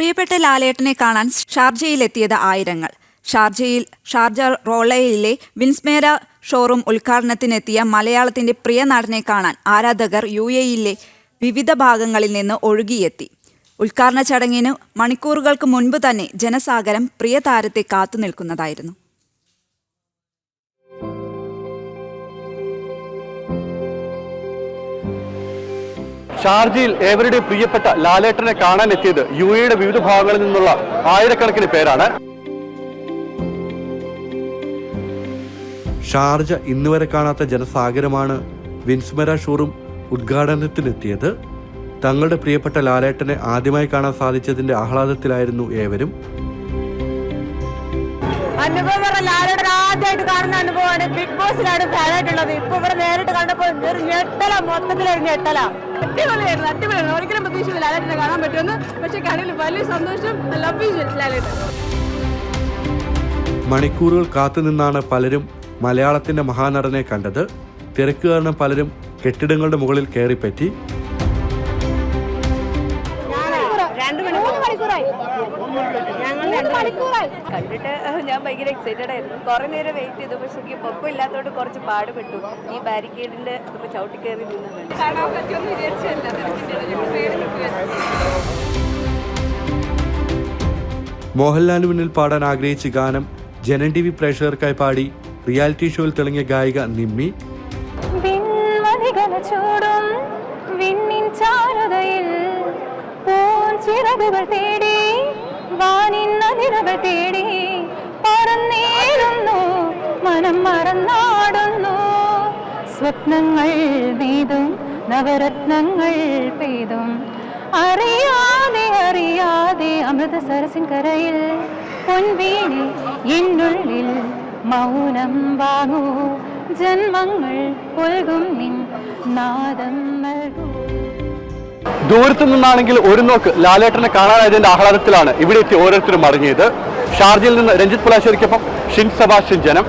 പ്രിയപ്പെട്ട ലാലേട്ടനെ കാണാൻ ഷാർജയിലെത്തിയത് ആയിരങ്ങൾ. ഷാർജയിൽ ഷാർജ റോളയിലെ വിൻസ്മേര ഷോറൂം ഉദ്ഘാടനത്തിനെത്തിയ മലയാളത്തിന്റെ പ്രിയ നടനെ കാണാൻ ആരാധകർ യു എയിലെ വിവിധ ഭാഗങ്ങളിൽ നിന്ന് ഒഴുകിയെത്തി. ഉദ്ഘാടന ചടങ്ങിന് മണിക്കൂറുകൾക്ക് മുൻപ് തന്നെ ജനസാഗരം പ്രിയ താരത്തെ കാത്തു ഷാർജയിൽ ഏവരുടെയും പ്രിയപ്പെട്ട ലാലേട്ടനെ കാണാൻ എത്തിയത് യു എയുടെ വിവിധ ഭാഗങ്ങളിൽ നിന്നുള്ള ആയിരക്കണക്കിന് പേരാണ്. ഷാർജ ഇന്നുവരെ കാണാത്ത ജനസാഗരമാണ് വിൻസ്മര ഷോറും ഉദ്ഘാടനത്തിനെത്തിയത്. തങ്ങളുടെ പ്രിയപ്പെട്ട ലാലേട്ടനെ ആദ്യമായി കാണാൻ സാധിച്ചതിന്റെ ആഹ്ലാദത്തിലായിരുന്നു ഏവരും. അനുഭവം പറഞ്ഞ ലാലേട്ടൻ ആദ്യമായിട്ട് കാണുന്ന അനുഭവമാണ്. ബിഗ് ബോസിലാണ് ഫാനായിട്ടുള്ളത് ഇപ്പൊ ഇവിടെ നേരിട്ട് കണ്ടപ്പോൾ ഒരു ഞെട്ടല മൊത്തത്തിലൊരു ഞെട്ടല. അടിപൊളിയായിരുന്നു അടിപൊളിയായിരുന്നു. ഒരിക്കലും പ്രതീക്ഷിച്ചില്ല ലാലേട്ടനെ കാണാൻ പറ്റുമെന്ന്. പക്ഷേ കടയിൽ വലിയ സന്തോഷം ലവ് യു ലാലേട്ടൻ. മണിക്കൂറുകൾ കാത്തുനിന്നാണ് പലരും മലയാളത്തിന്റെ മഹാനടനെ കണ്ടത്. തിരക്ക് പലരും കെട്ടിടങ്ങളുടെ മുകളിൽ കയറിപ്പറ്റി മണിക്കൂർ മണിക്കൂറായി. ഞങ്ങൾ മണിക്കൂറായി. കണ്ടിട്ട് ഞാൻ ഭയങ്കര എക്സൈറ്റഡ് ആയിരുന്നു. കുറെ നേരം വെയിറ്റ് ചെയ്തു. പക്ഷെ എനിക്ക് പൊക്കം ഇല്ലാത്തതുകൊണ്ട് കുറച്ച് പാടുപെട്ടു. ഈ ബാരിക്കേഡിന്റെ ചവിട്ടി കയറി നിന്നുണ്ട് കാണാൻ പറ്റുമെന്ന് വിചാരിച്ചല്ല. മോഹൻലാലിന് മുന്നിൽ പാടാൻ ആഗ്രഹിച്ച ഗാനം ജനൻ ടി വി പ്രേക്ഷകർക്കായി പാടി റിയാലിറ്റി ഷോയിൽ തിളങ്ങിയ ഗായിക നിമ്മി. ചാരുതയിൽ പൂഞ്ചിറകുകൾ തേടി വാനിൻ നദിരകൾ തേടി പറന്നേരുന്നു മനം മറന്നാടുന്നു. സ്വപ്നങ്ങൾ വീതും നവരത്നങ്ങൾ പെയ്തും. അറിയാതെ അറിയാതെ അമൃത സരസിൻ കരയിൽ പൊൻവീണി എന്നുള്ളിൽ മൗനം വാങ്ങൂ. ജന്മങ്ങൾ പൊൽകും നിൻ നാദം നൽകൂ. ദൂരത്തു നിന്നാണെങ്കിൽ ഒരു നോക്ക് ലാലേട്ടനെ കാണാനായതിന്റെ ആഹ്ലാദത്തിലാണ് ഇവിടെ എത്തി ഓരോരുത്തരും അറിഞ്ഞത് ഷാർജയിൽ നിന്ന് രഞ്ജിത് പുലാശ്ശേരിക്കൊപ്പം ഷിൻ സബാഷിൻ ജനം